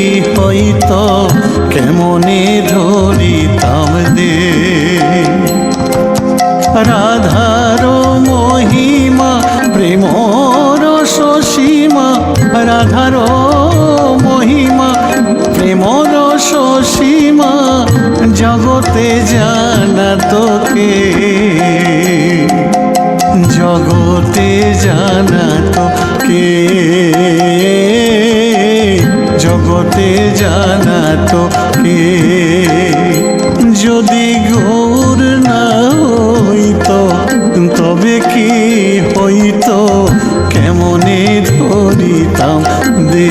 কি হইত কেমনে ধরিতাম দে রাধার মহিমা প্রেম রসীমা রাধার মহিমা প্রেম রসীমা জগতে জানা তোকে। জগতে জানা তো কে জগতে জানা তো কে যদি ঘোর না হইত তবে কি হইত? কেমনে ধরিতাম দে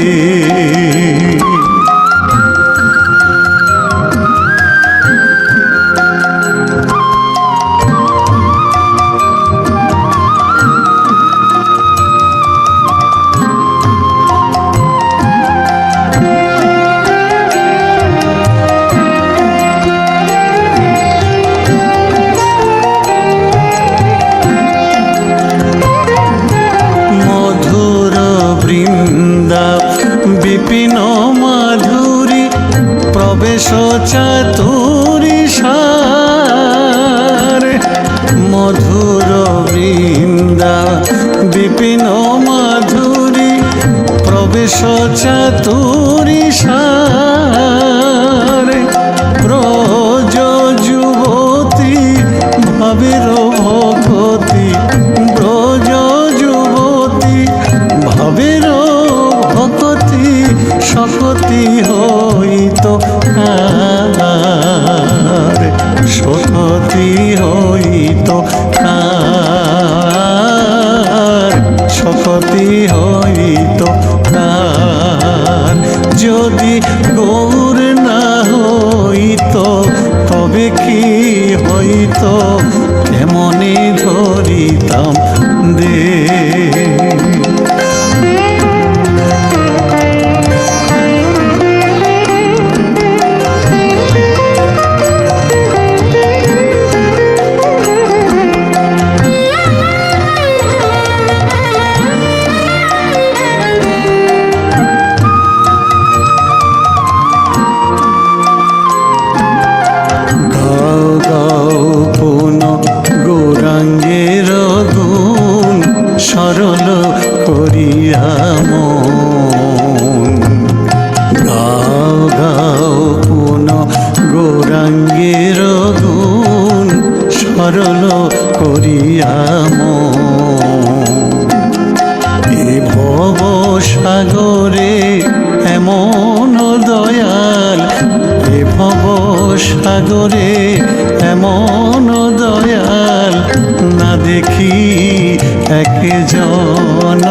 সার। মধুর বৃন্দা বিপিন মাধুরী প্রবেশ চাতুরী শকতি হইত প্রাণ। যদি গৌর না হইত তবে কি হইত? এমনই ধরিতাম দে মন। গাও গাও পুন গৌরাঙ্গের গুণ সরল করিয়া মন। এ ভব সাগরে এমন দয়াল, এ ভব সাগরে এমন দয়াল, না দেখি এক জন